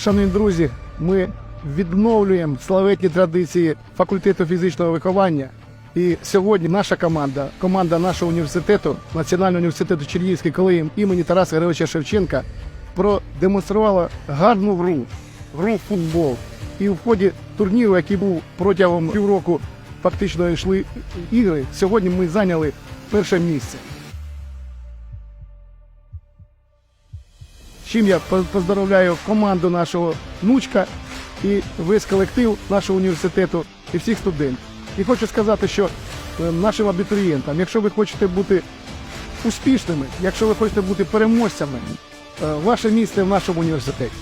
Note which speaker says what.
Speaker 1: Шановні друзі, ми відновлюємо славетні традиції факультету фізичного виховання. І сьогодні наша команда, команда нашого університету, Національного університету Чернігівський колегіум імені Тараса Григоровича Шевченка, продемонструвала гарну гру, гру в футбол. І в ході турніру, який був протягом півроку, фактично йшли ігри. Сьогодні ми зайняли перше місце. Чим я по- поздоровляю команду нашого внучка і весь колектив нашого університету і всіх студентів. І хочу сказати, що е, нашим абітурієнтам, якщо ви хочете бути успішними, якщо ви хочете бути переможцями, е, ваше місце в нашому університеті.